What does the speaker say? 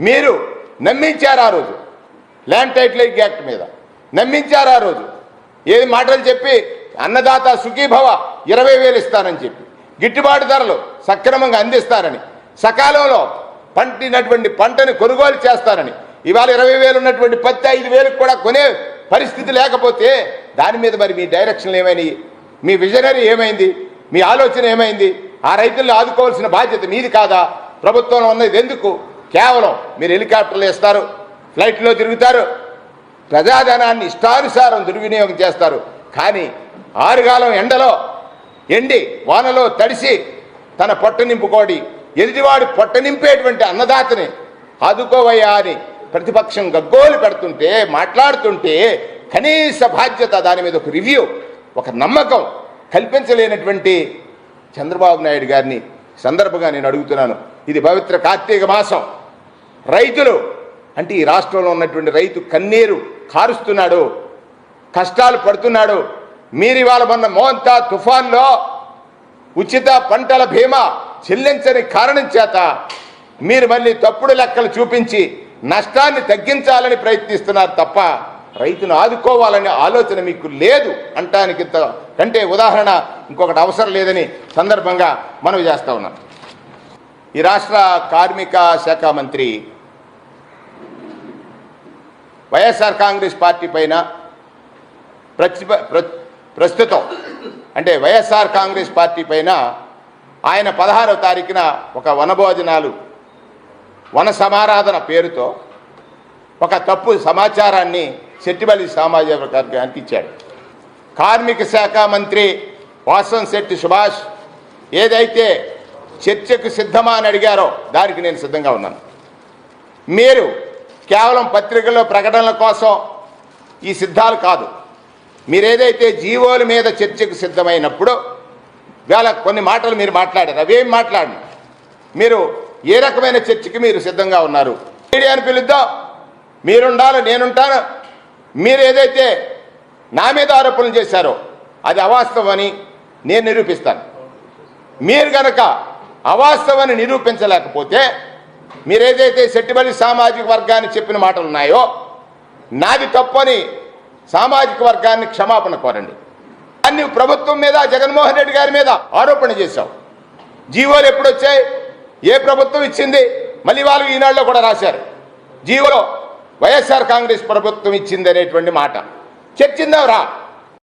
మీరు నమ్మించారు ఆ రోజు. ల్యాండ్ టైటిలింగ్ యాక్ట్ మీద. నమ్మించారు ఆ రోజు. ఏది మాటలు చెప్పి అన్నదాత సుఖీభవ ఇరవై వేలు ఇస్తానని చెప్పి. గిట్టుబాటు ధరలు సక్రమంగా అందిస్తారని. సకాలంలో పంటినటువంటి పంటని కొనుగోలు చేస్తారని. ఇవాళ ఇరవై వేలు ఉన్నటువంటి పత్తి ఐదు వేలకు కూడా కొనే పరిస్థితి లేకపోతే దాని మీద మరి మీ డైరెక్షన్లు ఏమైనాయి మీ విజనరీ ఏమైంది? మీ ఆలోచన ఏమైంది? ఆ రైతులను ఆదుకోవాల్సిన బాధ్యత మీది కాదా? ప్రభుత్వంలో ఉన్నది ఎందుకు? కేవలం మీరు హెలికాప్టర్లు ఇస్తారు ఫ్లైట్లో తిరుగుతారు ప్రజాధనాన్ని ఇష్టానుసారం దుర్వినియోగం చేస్తారు. కానీ ఆరుగాలం ఎండలో ఎండి వానలో తడిసి తన పొట్ట నింపుకోడి ఎదుటివాడు పొట్ట నింపేటువంటి అన్నదాతని ఆదుకోవయ్యా అని ప్రతిపక్షం గగ్గోలు పెడుతుంటే మాట్లాడుతుంటే కనీస బాధ్యత దాని మీద ఒక రివ్యూ ఒక నమ్మకం కల్పించలేనటువంటి చంద్రబాబు నాయుడు గారిని సందర్భంగా నేను అడుగుతున్నాను. ఇది పవిత్ర కార్తీక మాసం. రైతులు. అంటే ఈ రాష్ట్రంలో ఉన్నటువంటి రైతు కన్నీరు కారుస్తున్నాడు కష్టాలు పడుతున్నాడు. మీరు ఇవాళ మొన్న మోంతా తుఫాన్లో ఉచిత పంటల బీమా చెల్లించని కారణం చేత మీరు మళ్ళీ తప్పుడు లెక్కలు చూపించి నష్టాన్ని తగ్గించాలని ప్రయత్నిస్తున్నారు తప్ప రైతును ఆదుకోవాలనే ఆలోచన మీకు లేదు అంటానికి కంటే ఉదాహరణ ఇంకొకటి అవసరం లేదని సందర్భంగా మనవి చేస్తా ఉన్నాం ఈ రాష్ట్ర కార్మిక శాఖ మంత్రి వైఎస్ఆర్ కాంగ్రెస్ పార్టీ పైన ప్ర- ప్రస్తుతం అంటే వైఎస్ఆర్ కాంగ్రెస్ పార్టీ పైన ఆయన పదహారవ తారీఖున ఒక వనభోజనాలు వన సమారాధన పేరుతో ఒక తప్పు సమాచారాన్ని శెట్టిబల్లి సామాజిక వర్గానికి ఇచ్చాడు కార్మిక శాఖ మంత్రి వాసం శెట్టి సుభాష్ ఏదైతే చర్చకు సిద్ధమా అని అడిగారో దానికి నేను సిద్ధంగా ఉన్నాను. మీరు కేవలం పత్రికల్లో ప్రకటనల కోసం ఈ సిద్ధాలు కాదు. మీరేదైతే జీవోల మీద చర్చకు సిద్ధమైనప్పుడు వేళ కొన్ని మాటలు మీరు మాట్లాడారు. అవేం మాట్లాడిన. మీరు ఏ రకమైన చర్చకి మీరు సిద్ధంగా ఉన్నారు? మీడియాను పిలుద్దాం. మీరుండాలి నేనుంటాను. మీరు ఏదైతే నా మీద ఆరోపణలు చేశారో అది అవాస్తవమని నేను నిరూపిస్తాను. మీరు కనుక అవాస్తవాన్ని నిరూపించలేకపోతే మీరేదైతే సెట్టిబడి సామాజిక వర్గాన్ని చెప్పిన మాటలు ఉన్నాయో నాది తప్పని సామాజిక వర్గాన్ని క్షమాపణ కోరండి. అన్ని ప్రభుత్వం మీద జగన్మోహన్ రెడ్డి గారి మీద ఆరోపణ చేశావు జీవోలు ఎప్పుడు వచ్చాయి ఏ ప్రభుత్వం ఇచ్చింది? మళ్ళీ వాళ్ళు ఈనాడులో కూడా రాశారు. జీవోలో వైఎస్ఆర్ కాంగ్రెస్ ప్రభుత్వం ఇచ్చింది అనేటువంటి మాట. చర్చిందాం రా